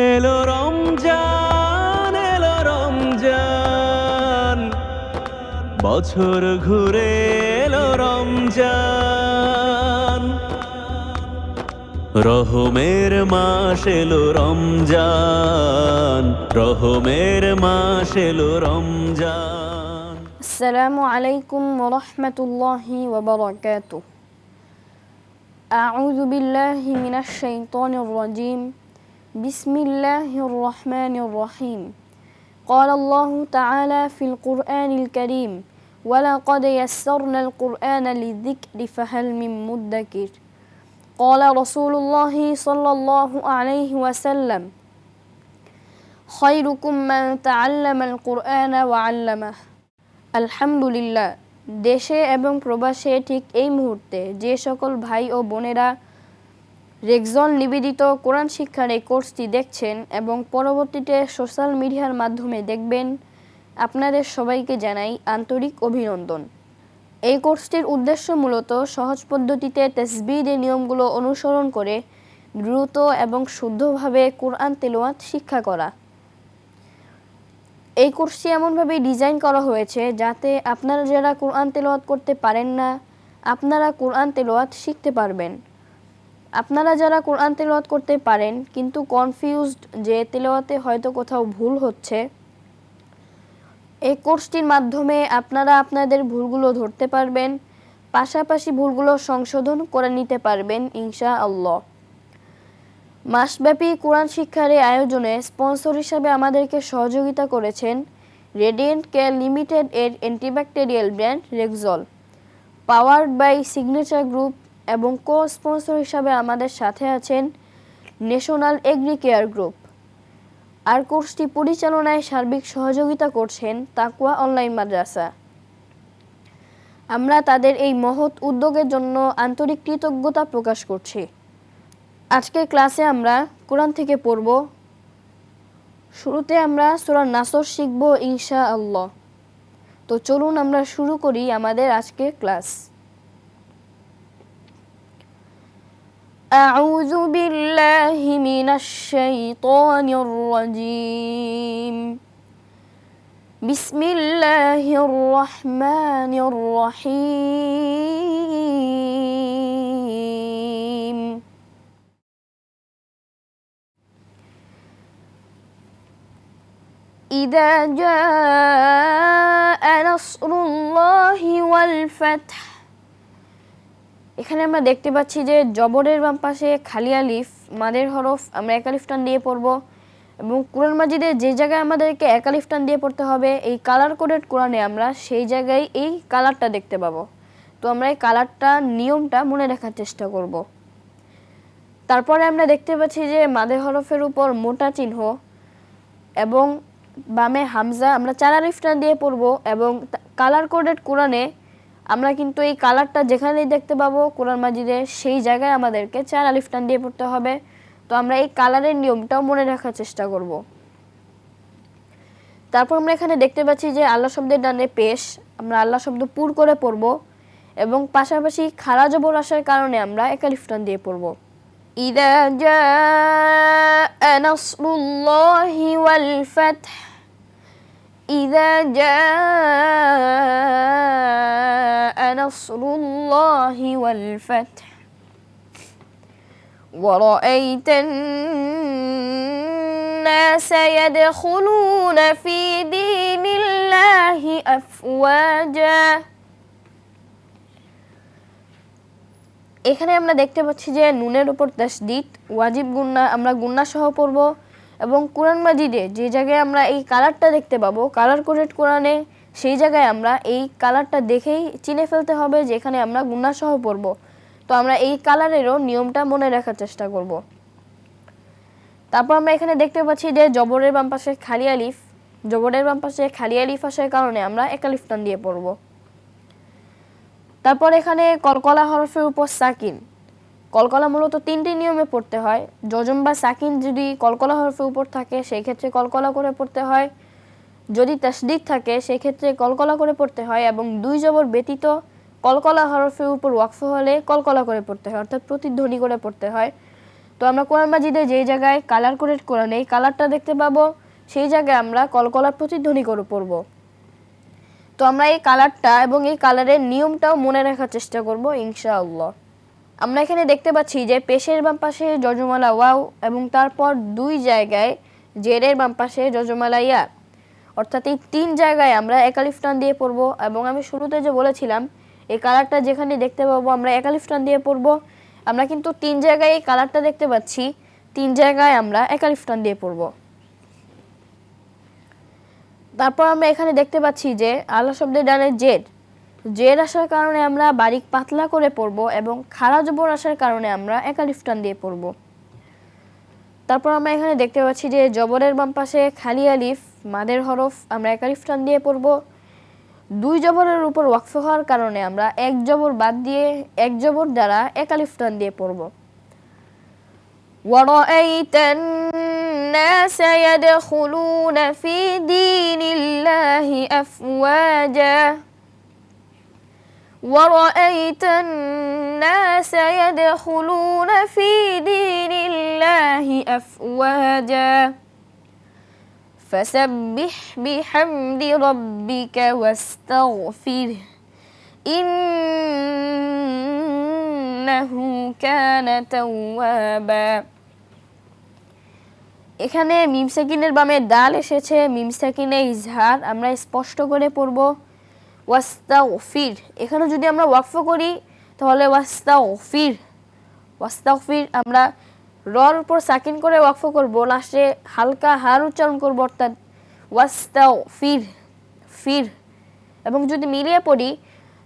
এলো রমজান এলো রমজান বছর ঘুরে এলো রমজান রহমের মাস এলো রমজান রহমের মাস এলো রমজান السلام عليكم ورحمة الله وبركاته أعوذ بالله من الشيطان الرجيم بسم الله الرحمن الرحيم قال الله تعالى في القرآن الكريم ولقد يسرنا القرآن للذكر فهل من مدكر قال رسول الله صلى الله عليه وسلم خيركم من تعلم القرآن وعلمه আলহামদুলিল্লাহ দেশে এবং প্রবাসে ঠিক এই মুহূর্তে যে সকল ভাই ও বোনেরা রেক্সন নিবেদিত কোরআন শিক্ষার এই কোর্সটি দেখছেন এবং পরবর্তীতে সোশ্যাল মিডিয়ার মাধ্যমে দেখবেন। আপনাদের সবাইকে জানাই আন্তরিক অভিনন্দন। এই কোর্সটির উদ্দেশ্য মূলত সহজ পদ্ধতিতে তেসবিদের নিয়মগুলো অনুসরণ করে দ্রুত এবং শুদ্ধভাবে কোরআন তেলোয়াত শিক্ষা করা। এই কোর্সটি এমনভাবে ডিজাইন করা হয়েছে যাতে আপনারা যারা কোরআন তেলাওয়াত করতে পারেন না, আপনারা কোরআন তেলাওয়াত শিখতে পারবেন। আপনারা যারা কোরআন তেলাওয়াত করতে পারেন, কিন্তু কনফিউজড যে তেলাওয়াতে হয়তো কোথাও ভুল হচ্ছে, এই কোর্সটির মাধ্যমে আপনারা আপনাদের ভুলগুলো ধরতে পারবেন, পাশাপাশি ভুলগুলো সংশোধন করে নিতে পারবেন ইনশা আল্লাহ মাসব্যাপী কোরআন শিক্ষার এই আয়োজনে স্পন্সর হিসাবে আমাদেরকে সহযোগিতা করেছেন রেডিয়েন্ট কেয়ার লিমিটেড এর antibacterial brand Rexol powered by Signature Group এবং কো স্পন্সর হিসাবে আমাদের সাথে আছেন ন্যাশনাল এগ্রি কেয়ার গ্রুপ আর কোর্সটি পরিচালনায় সার্বিক সহযোগিতা করছেন তাকুয়া অনলাইন মাদ্রাসা। আমরা তাদের এই মহৎ উদ্যোগের জন্য আন্তরিক কৃতজ্ঞতা প্রকাশ করছি। আজকের ক্লাসে আমরা কোরআন থেকে পড়ব। শুরুতে আমরা সূরা নাসর শিখব ইনশা আল্লাহ তো চলুন আমরা শুরু করি আমাদের আজকের ক্লাস। أعوذ بالله من الشيطان الرجيم. بسم الله الرحمن الرحيم. إذا جاء نصر الله والفتح এখানে আমরা দেখতে পাচ্ছি যে জবরের বাম পাশে খালি আলিফ, মাদের হরফ আমরা একালিফ টান দিয়ে পড়ব এবং কোরআন মাজিদে যে জায়গায় আমাদেরকে একালিফ টান দিয়ে পড়তে হবে, এই কালার কোডেড কোরআনে আমরা সেই জায়গায় এই কালারটা দেখতে পাবো। তো আমরা এই কালারটা নিয়মটা মনে রাখার চেষ্টা করব। তারপরে আমরা দেখতে পাচ্ছি যে মাদের হরফের উপর মোটা চিহ্ন এবং বামে হামজা আমরা চার আলিফ টান দিয়ে পড়ব এবং কালার কোডেড কোরআনে আমরা কিন্তু এই কালারটা যেখানেই দেখতে পাবো কোরআন মাজিদে, সেই জায়গায় আমাদেরকে চার আলিফ টান দিয়ে পড়তে হবে। তো আমরা এই কালারের নিয়মটাও মনে রাখার চেষ্টা করব। তারপর আমরা এখানে দেখতে পাচ্ছি যে আল্লাহ শব্দের ডানে পেশ, আমরা আল্লাহ শব্দ পুর করে পড়ব এবং পাশাপাশি খারা জবর আসার কারণে আমরা একালিফ টান দিয়ে পড়ব। ইদা জা নাসরুল্লাহি ওয়াল ফাতহ। إذا جاء نصر الله والفتح ورأيت الناس يدخلون في دين الله أفواجا এখানে আমরা দেখতে পাচ্ছি যে নুনের উপর তাসদিদ ওয়াজিব গুন্না আমরা গুন্না সহ পড়ব এবং কোরআন মাজিদে যে জায়গায় আমরা এই কালারটা দেখতে পাবো, কালার কোডেড কোরআনে সেই জায়গায় আমরা এই কালারটা দেখেই চিনে ফেলতে হবে যে এখানে আমরা গুন্না সহ পড়ব। তো আমরা এই কালারেরও নিয়মটা মনে রাখার চেষ্টা করব। তারপর আমরা এখানে দেখতে পাচ্ছি যে জবরের বাম পাশে খালি আলিফ, জবরের বাম পাশে খালি আলিফ আসার কারণে আমরা একালিফ টান দিয়ে পড়ব। তারপর এখানে কলকলা হরফের উপর সাকিন। কলকলা মূলত তিনটি নিয়মে পড়তে হয়। যজম বা সাকিন যদি কলকলা হরফের উপর থাকে সেই ক্ষেত্রে কলকলা করে পড়তে হয়। যদি তাসদিদ থাকে সেই ক্ষেত্রে কলকলা করে পড়তে হয় এবং দুই জবর ব্যতীত কলকলা হরফের উপর ওয়াকফ হলে কলকলা করে পড়তে হয়, অর্থাৎ প্রতিধ্বনি করে পড়তে হয়। তো আমরা কোরআন মাজিদে যেই জায়গায় কালার কোডেড কোরআন এই কালারটা দেখতে পাবো, সেই জায়গায় আমরা কলকলার প্রতিধ্বনি করে পড়ব। তো আমরা এই কালারটা এবং এই কালারের নিয়মটাও মনে রাখার চেষ্টা করব, ইনশাআল্লাহ। আমরা এখানে দেখতে পাচ্ছি যে পেশের বাম পাশে যজমালা ওয়াও এবং তারপর দুই জায়গায় জেরের বাম পাশে যজমালা ইয়া। অর্থাৎ এই তিন জায়গায় আমরা একালিফ টান দিয়ে পড়ব এবং আমি শুরুতে যে বলেছিলাম, এই কালারটা যেখানে দেখতে পাবো আমরা একালিফ টান দিয়ে পড়ব। আমরা কিন্তু তিন জায়গায় এই কালারটা দেখতে পাচ্ছি, তিন জায়গায় আমরা একালিফ টান দিয়ে পড়ব। তারপর আমরা এখানে দেখতে পাচ্ছি যে আল্লাহ শব্দের ডানে জেড জেড আসার কারণে আমরা বারিক পাতলা করে পড়ব এবং খাড়া জবর আসার কারণে আমরা একালিফ টান দিয়ে পড়ব তারপর আমরা এখানে দেখতে পাচ্ছি যে জবরের বাম পাশে খালি আলিফ মাদের হরফ আমরা একালিফ টান দিয়ে পড়ব দুই জবরের উপর ওয়াকফ হওয়ার কারণে আমরা এক জবর বাদ দিয়ে এক জবর দ্বারা একালিফ টান দিয়ে পড়ব ورأيت الناس يدخلون في دين الله أفواجا ورأيت الناس يدخلون في دين الله أفواجا فسبح بحمد ربك واستغفره إنه كان توابا এখানে মিম সাকিনের বামে দাল এসেছে মিম সাকিনে ইজহার আমরা স্পষ্ট করে পড়ব ওয়াস্তা ওফির এখানে যদি আমরা ওয়াকফ করি, তাহলে ওয়াস্তা ওফির ওয়াস্তা ওফির আমরা রর উপর সাকিন করে ওয়াকফ করব, লাস্টে হালকা হার উচ্চারণ করব, অর্থাৎ ওয়াস্তা ফির। ফির এবং যদি মিলিয়ে পড়ি,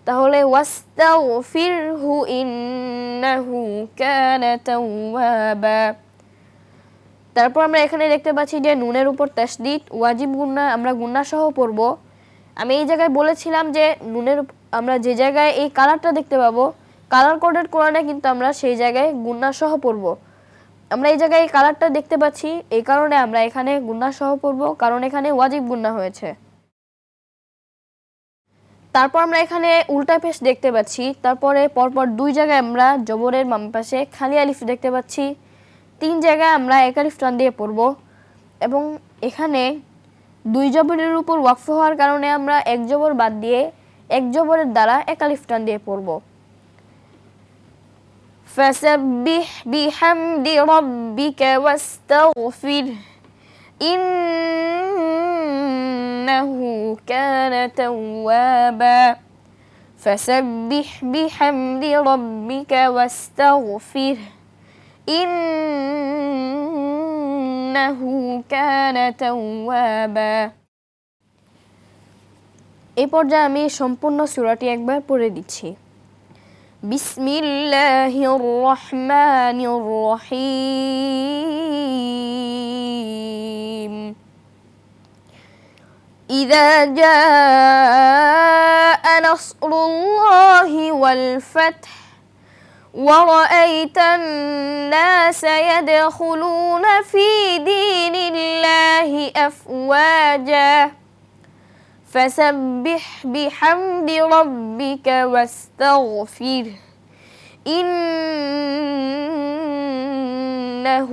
তাহলে ওয়াস্তা ফির হু ইন্নাহু কানা তারপর আমরা এখানে দেখতে পাচ্ছি যে নুনের উপর তাসদিদ, ওয়াজিব গুন্না আমরা গুন্না সহ পড়ব। আমি এই জায়গায় বলেছিলাম যে নুনের আমরা যে জায়গায় এই কালারটা দেখতে পাবো কালার কোডেড কোরআনে কিন্তু আমরা সেই জায়গায় গুন্না সহ পড়ব আমরা এই জায়গায় এই কালারটা দেখতে পাচ্ছি, এই কারণে আমরা এখানে গুন্না সহ পড়ব কারণ এখানে ওয়াজিব গুন্না হয়েছে। তারপর আমরা এখানে উল্টা পেশ দেখতে পাচ্ছি, তারপরে পরপর দুই জায়গায় আমরা জবরের বাম পাশে খালি আলিফ দেখতে পাচ্ছি। তিন জায়গায় আমরা এক আলিফ টান দিয়ে পড়ব এবং এখানে দুই জবরের উপর ওয়াকফ হওয়ার কারণে আমরা এক জবর বাদ দিয়ে এক জবরের দ্বারা এক আলিফ টান দিয়ে পড়ব فسبح بحمد ربك واستغفره إنه كان توابا فسبح بحمد ربك واستغفره إنه كان توابا এই পর্যায়ে আমি সম্পূর্ণ সূরাটি একবার পড়ে দিচ্ছি বিসমিল্লাহির রহমানির রহিম إذا جاء نصر الله والفتح ورأيت الناس يدخلون في دين الله أفواجا فسبح بحمد ربك واستغفره إنه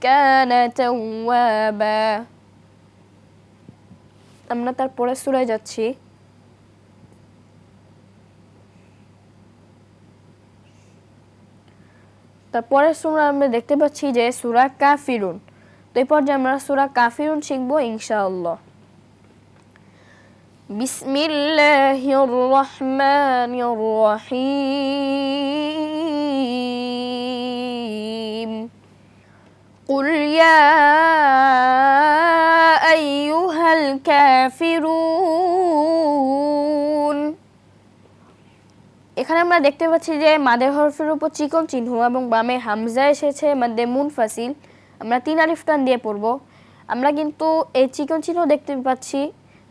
كان توابا আমরা তারপরে সুরায় যাচ্ছি তারপরে সুরা আমরা দেখতে পাচ্ছি যে সুরা কাফিরুন তো এই পর্যায়ে আমরা সুরা কাফিরুন শিখবো ইনশাআল্লাহ بسم الله الرحمن الرحيم قل يا أيها الكافرون এখানে আমরা দেখতে পাচ্ছি যে মাদে হরফের উপর চিকন চিহ্ন এবং বামে হামজা এসেছে, মাদে মুনফাসিল আমরা তিন আলিফ টান দিয়ে পড়ব। আমরা কিন্তু এই চিকন চিহ্ন দেখতে পাচ্ছি।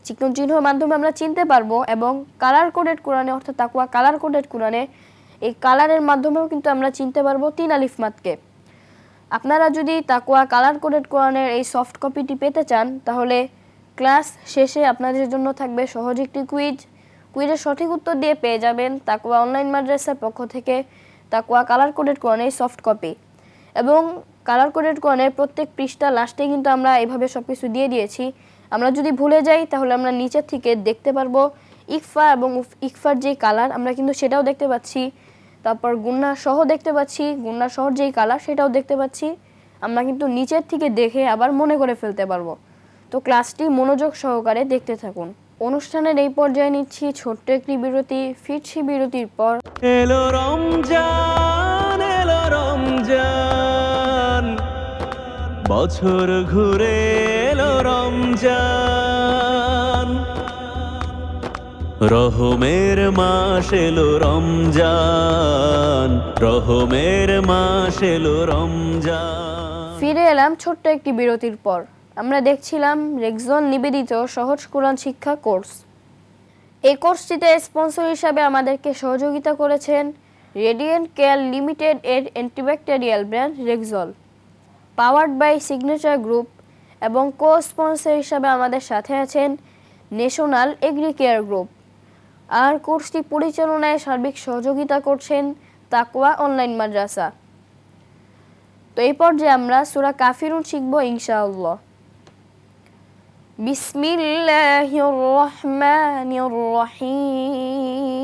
চিকন চিহ্নের মাধ্যমে আমরা চিনতে পারব এবং কালার কোডেড কোরআনে অর্থাৎ তাকুয়া কালার কোডেড কোরআনে এই কালারের মাধ্যমেও কিন্তু আমরা চিনতে পারব তিন আলিফ মাতকে আপনারা যদি তাকুয়া কালার কোডেড কোরআনের এই সফট কপিটি পেতে চান, তাহলে ক্লাস শেষে আপনাদের জন্য থাকবে সহজ একটি কুইজ কুইজের সঠিক উত্তর দিয়ে পেয়ে যাবেন তাকুয়া অনলাইন মাদ্রাসার পক্ষ থেকে। তাকুয়া কালার কোডেড কোরআনের সফট কপি এবং কালার কোডেড কোরআনের প্রত্যেক পৃষ্ঠা লাস্টে কিন্তু আমরা এভাবে সব কিছু দিয়ে দিয়েছি। আমরা যদি ভুলে যাই, তাহলে আমরা নিচের থেকে দেখতে পারব। ইকফা এবং ইকফার যে কালার আমরা কিন্তু সেটাও দেখতে পাচ্ছি। তারপর গুন্না সহ দেখতে পাচ্ছি, গুন্না সহ যেই কালার সেটাও দেখতে পাচ্ছি। আমরা কিন্তু নিচের থেকে দেখে আবার মনে করে ফেলতে পারব। তো ক্লাসটি মনোযোগ সহকারে দেখতে থাকুন। অনুষ্ঠানের এই পর্যায়ে নিচ্ছি ছোট্ট একটি বিরতি ফিরছি বিরতির পর। এলো রমজান এলো রমজান। বছর ঘুরে এলো রমজান। রহমের মাস এলো রমজান রহমের মাস এলো রমজান। ফিরে এলাম ছোট্ট একটি বিরতির পর। আমরা দেখছিলাম রেক্সন নিবেদিত সহজ কোরআন শিক্ষা কোর্স। এই কোর্সটিতে স্পন্সর হিসাবে আমাদেরকে সহযোগিতা করেছেন রেডিয়েন্ট কেয়ার লিমিটেড এর antibacterial brand Rexol powered by Signature Group এবং কো স্পন্সর হিসাবে আমাদের সাথে আছেন ন্যাশনাল এগ্রি কেয়ার গ্রুপ। আর কোর্সটি পরিচালনায় সার্বিক সহযোগিতা করছেন তাকওয়া অনলাইন মাদ্রাসা। তো এই পর্যায়ে আমরা সুরা কাফিরুন শিখব ইনশাআল্লাহ। বিসমিল্লাহির রহমানির রহিম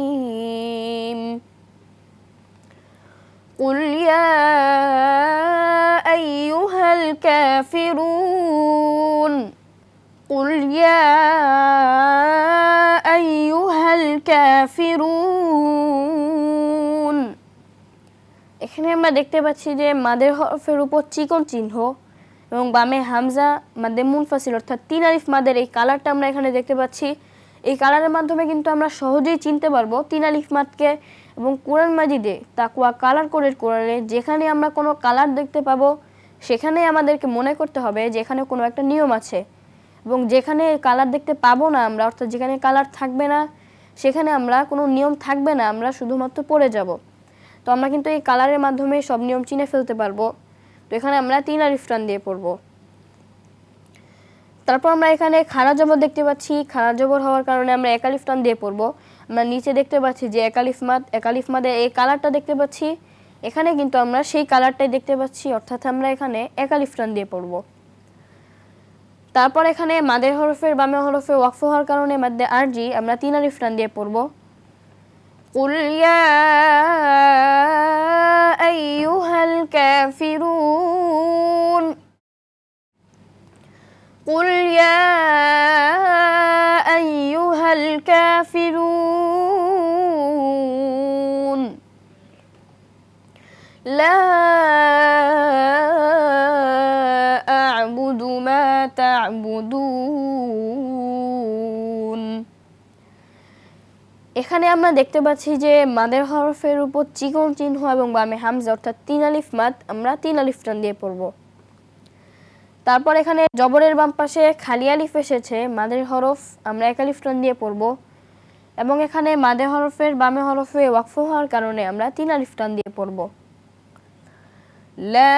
قل يا أيها الكافرون قل يا أيها الكافرون এখানে আমরা দেখতে পাচ্ছি যে মাদের হরফের উপর চিকন চিহ্ন এবং বামে হামজা, মাদে মুনফাসিল, অর্থাৎ তিন আলিফ মাদের এই কালারটা আমরা এখানে দেখতে পাচ্ছি। এই কালারের মাধ্যমে কিন্তু আমরা সহজেই চিনতে পারব তিন আলিফ মাদকে এবং কোরআন মাজিদে তাকুয়া কালার কোডের কোরআনে যেখানে আমরা কোনো কালার দেখতে পাবো সেখানে আমাদেরকে মনে করতে হবে যে এখানে কোনো একটা নিয়ম আছে। এবং যেখানে কালার দেখতে পাবো না আমরা, অর্থাৎ যেখানে কালার থাকবে না, সেখানে আমরা কোনো নিয়ম থাকবে না, আমরা শুধুমাত্র পড়ে যাব। তো আমরা কিন্তু এই কালারের মাধ্যমে সব নিয়ম চিনে ফেলতে পারব। তো এখানে আমরা তিন আলিফ টান দিয়ে পড়ব। তারপর আমরা এখানে খাড়া জবর দেখতে পাচ্ছি। খাড়া জবর হওয়ার কারণে আমরা একালিফ টান দিয়ে পড়ব। আমরা নিচে দেখতে পাচ্ছি যে একালিফ মাদ একালিফ মাদে এই কালারটা দেখতে পাচ্ছি। এখানে কিন্তু আমরা সেই কালারটাই দেখতে পাচ্ছি, অর্থাৎ আমরা এখানে একালিফ টান দিয়ে পড়ব। তারপর এখানে মাদের হরফের বামে হরফে ওয়াকফ হওয়ার কারণে মাদ্দে আরজি আমরা তিন আলিফ টান দিয়ে পড়ব। قل يا أيها الكافرون قل يا أيها الكافرون لا أعبد ما تعبدون এখানে আমরা দেখতে পাচ্ছি যে মাদের হরফের উপর চিকন চিহ্ন এবং বামে হামজা, অর্থাৎ তিন আলিফ মাদ, আমরা তিন আলিফ টান দিয়ে পড়ব। তারপর এখানে জবরের বাম পাশে খালি আলিফ এসেছে, মাদের হরফ আমরা এক আলিফ টান দিয়ে পড়ব। এবং এখানে মাদের হরফের বামে হরফে ওয়াকফ হওয়ার কারণে আমরা তিন আলিফ টান দিয়ে পড়ব। লা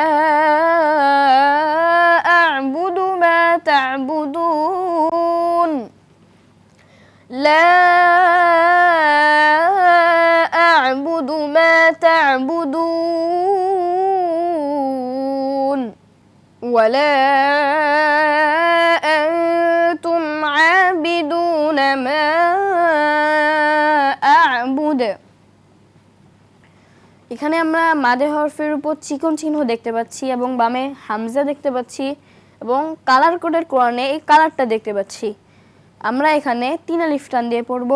আ'বুদু মা তা'বুদুন। لا تعبدون ولا أنتم عابدون ما أعبد এখানে আমরা মাদে হরফের উপর চিকন চিহ্ন দেখতে পাচ্ছি এবং বামে হামজা দেখতে পাচ্ছি এবং কালার কোডের কোরআনে এই কালারটা দেখতে পাচ্ছি আমরা এখানে তিন আলিফ টান দিয়ে পড়ব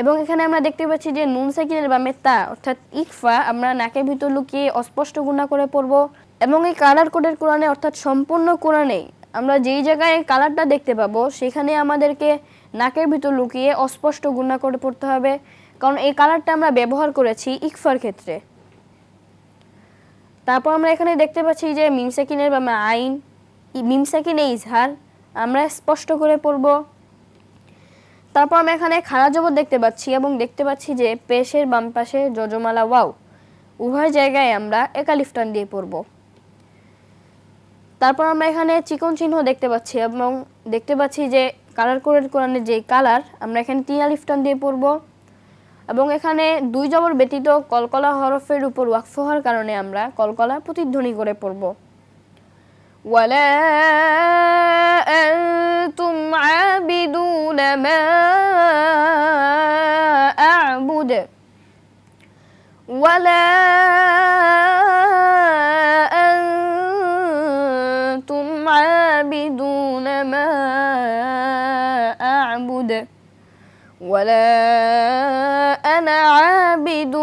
এবং এখানে আমরা দেখতে পাচ্ছি যে নুন সাকিনের বামে তা, অর্থাৎ ইকফা, আমরা নাকের ভিতর লুকিয়ে অস্পষ্ট গুণা করে পড়ব। এবং এই কালার কোডের কোরআনে, অর্থাৎ সম্পূর্ণ কোরআনে, আমরা যেই জায়গায় কালারটা দেখতে পাবো, সেখানে আমাদেরকে নাকের ভিতর লুকিয়ে অস্পষ্ট গুণা করে পড়তে হবে। কারণ এই কালারটা আমরা ব্যবহার করেছি ইকফার ক্ষেত্রে। তারপর আমরা এখানে দেখতে পাচ্ছি যে মিমসাকিনের বামে আইন মিমসাকিনে ইজহার, আমরা স্পষ্ট করে পড়ব। তারপর আমরা এখানে খাড়া জবর দেখতে পাচ্ছি এবং দেখতে পাচ্ছি যে পেশের বাম পাশে যজমালা ওয়াও, উভয় জায়গায় আমরা একালিফ টান দিয়ে পড়ব। তারপর আমরা এখানে চিকন চিহ্ন দেখতে পাচ্ছি এবং দেখতে পাচ্ছি যে কালার কোডের কোরআনের যে কালার, আমরা এখানে তিন আলিফ টান দিয়ে পড়ব এবং এখানে দুই জবর ব্যতীত কলকলা হরফের উপর ওয়াকফ হওয়ার কারণে আমরা কলকলা প্রতিধ্বনি করে পড়ব। ولا أنتم عابدون ما أعبد ولا أنتم عابدون ما أعبد ولا أنا عابد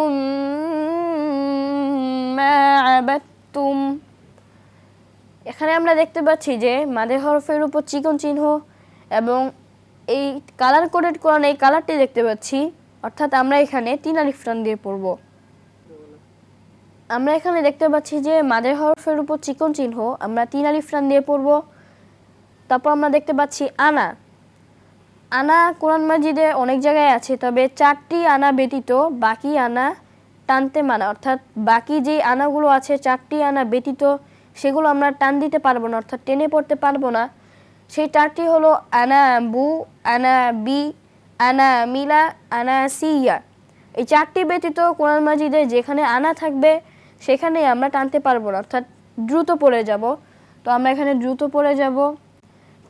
এখানে আমরা দেখতে পাচ্ছি যে মাদে হরফের উপর চিকন চিহ্ন এবং এই কালার কোডেড কোরআন এই কালারটি দেখতে পাচ্ছি। অর্থাৎ আমরা এখানে তিন আলিফ টান দিয়ে পড়ব। আমরা এখানে দেখতে পাচ্ছি যে মাদে হরফের উপর চিকন চিহ্ন আমরা তিন আলিফ দিয়ে পড়ব। তারপর আমরা দেখতে পাচ্ছি আনা। আনা কোরআন মাজিদে অনেক জায়গায় আছে, তবে চারটি আনা ব্যতীত বাকি আনা টানতে মানা। অর্থাৎ বাকি যে আনাগুলো আছে, চারটি আনা ব্যতীত সেগুলো আমরা টান দিতে পারব না, অর্থাৎ টেনে পড়তে পারব না। সেই চারটি হলো আনা বু, আনা বি, আনা মিলা, আনা সিয়া। এই চারটি ব্যতীত কোরআন মাজিদে যেখানে আনা থাকবে, সেখানে আমরা টানতে পারব না, অর্থাৎ দ্রুত পড়ে যাব। তো আমরা এখানে দ্রুত পড়ে যাব।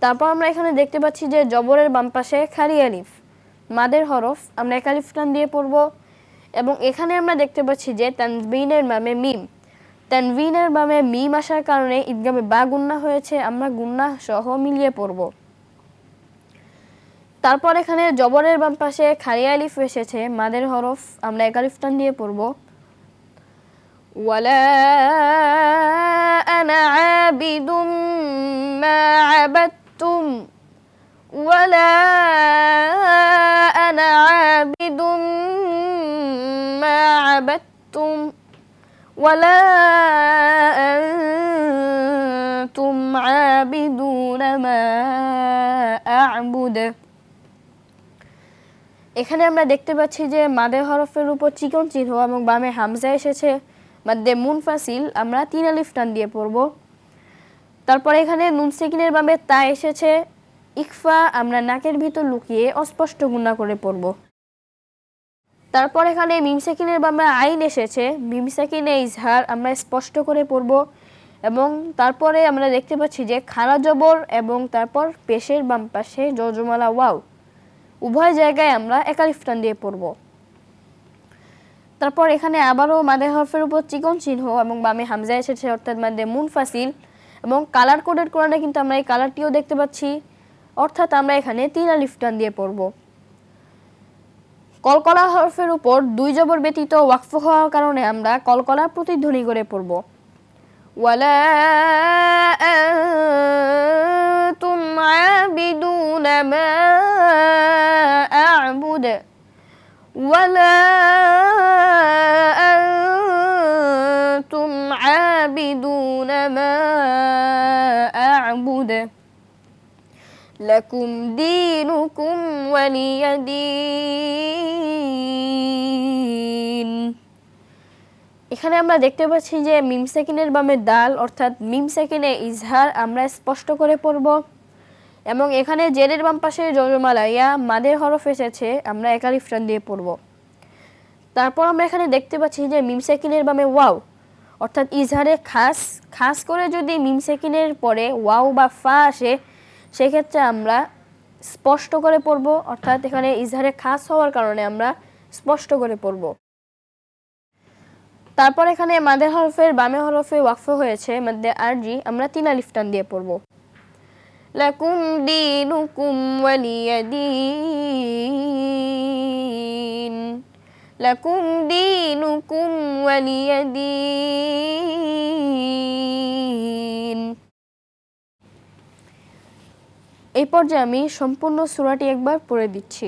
তারপর আমরা এখানে দেখতে পাচ্ছি যে জবরের বাম পাশে খালি আলিফ, মাদের হরফ, আমরা এক আলিফ টান দিয়ে পড়ব। এবং এখানে আমরা দেখতে পাচ্ছি যে তানবিনের বামে মিম। তানভিনের বামে মি মাসার কারণে ঈদগামে বা গুন্না হয়েছে, আমরা গুন্না সহ মিলিয়ে পড়ব। তারপর এখানে জবরের বাম পাশে খালি আলিফ এসেছে, মাদের হরফ আমরা একালিফ টান দিয়ে পড়ব। ওয়ালা আনা আবিদুম মা আবাদতুম, ওয়ালা ولا أنتم عابدون ما أعبد এখানে আমরা দেখতে পাচ্ছি যে মাদের হরফের উপর চিকন চিহ্ন এবং বামে হামজা এসেছে মাদ্দে মুনফাসিল আমরা তিন আলিফ টান দিয়ে পড়ব তারপর এখানে নুন সেকিনের বামে তা এসেছে ইকফা আমরা নাকের ভিতর লুকিয়ে অস্পষ্ট গুণা করে পড়ব তারপর এখানে মিম সেকিনের বামে আইন এসেছে। মিম সেকিনে ইজহার আমরা স্পষ্ট করে পড়ব এবং তারপরে আমরা দেখতে পাচ্ছি যে খারা জবর এবং তারপর পেশের বাম পাশে জজমালা ওয়াও। উভয় জায়গায় আমরা একালিফ টান দিয়ে পড়ব। তারপর এখানে আবারও মাদে হরফের উপর চিকন চিহ্ন এবং বামে হামজা এসেছে, অর্থাৎ মাদে মুনফাসিল এবং কালার কোডের কোরআনে কিন্তু আমরা এই কালারটিও দেখতে পাচ্ছি। অর্থাৎ আমরা এখানে তিন আলিফ টান দিয়ে পড়ব। কলকলা হরফের উপর দুই জবর ব্যতীত ওয়াকফ হওয়ার কারণে আমরা কলকলার প্রতিধ্বনি করে পড়ব ওয়ালা আনতুম আবিদুন মা আ'বুদ ولا أنتم عابدون ما أعبد لكم دينكم ولي دين এখানে আমরা দেখতে পাচ্ছি যে মিম সেকিনের বামে দাল, অর্থাৎ মিম সেকিনে ইজহার আমরা স্পষ্ট করে পড়ব। এবং এখানে জেরের বাম পাশে জজমালা ইয়া মাদের হরফ এসেছে, আমরা একালিফ টান দিয়ে পড়ব। তারপর আমরা এখানে দেখতে পাচ্ছি যে মিম সেকিনের বামে ওয়াও, অর্থাৎ ইজহারে খাস খাস করে যদি মিম সেকিনের পরে ওয়াও বা ফা আসে, সেক্ষেত্রে আমরা স্পষ্ট করে পড়ব, অর্থাৎ এখানে ইজহারে খাস হওয়ার কারণে আমরা স্পষ্ট করে পড়ব। তারপর এখানে মাদের হরফের বামে হরফে ওয়াকফ হয়েছে মাদ্দে আরজি, আমরা তিন আলিফ টান দিয়ে পড়ব। লাকুম দিনুকুম ওয়ালিয়া দিন লাকুম দিনুকুম ওয়ালিয়া দিন এই পর্যায়ে আমি সম্পূর্ণ সূরাটি একবার পড়ে দিচ্ছি।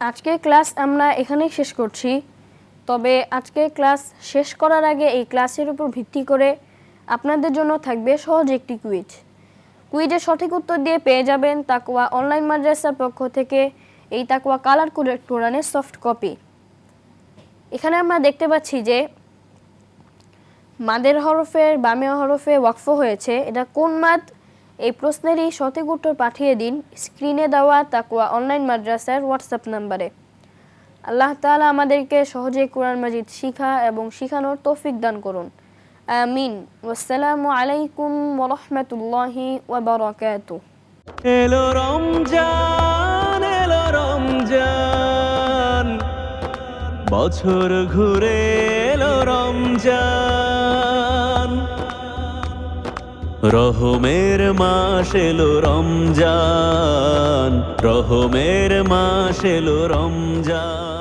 আজকের ক্লাস আমরা এখানেই শেষ করছি। তবে আজকের ক্লাস শেষ করার আগে এই ক্লাসের উপর ভিত্তি করে আপনাদের জন্য থাকবে সহজ একটি কুইজ। কুইজের সঠিক উত্তর দিয়ে পেয়ে যাবেন তাকুয়া অনলাইন মাদ্রাসার পক্ষ থেকে এই তাকুয়া কালার কোডের কোরআনের সফট কপি। এখানে আমরা দেখতে পাচ্ছি যে মাদের হরফের বামে হরফে ওয়াকফ হয়েছে। এটা কোন মাদ? এই প্রশ্নেরই সঠিক উত্তর পাঠিয়ে দিন। স্ক্রিনে দেওয়া তাকুয়া অনলাইন মাদ্রাসার হোয়াটসঅ্যাপ নাম্বারে। আল্লাহ তালা আমাদেরকে সহজে কোরআন মাজিদ শিখা এবং শিখানোর তৌফিক দান করুন। আমিন। আসসালামু আলাইকুম ওরহমতুল্লাহি ওবরাকাতু এলো রমজান এলো রমজান। বছর ঘুরে এলো রমজান। রহমের মাস এলো রমজান রহমের মাস এলো রমজান।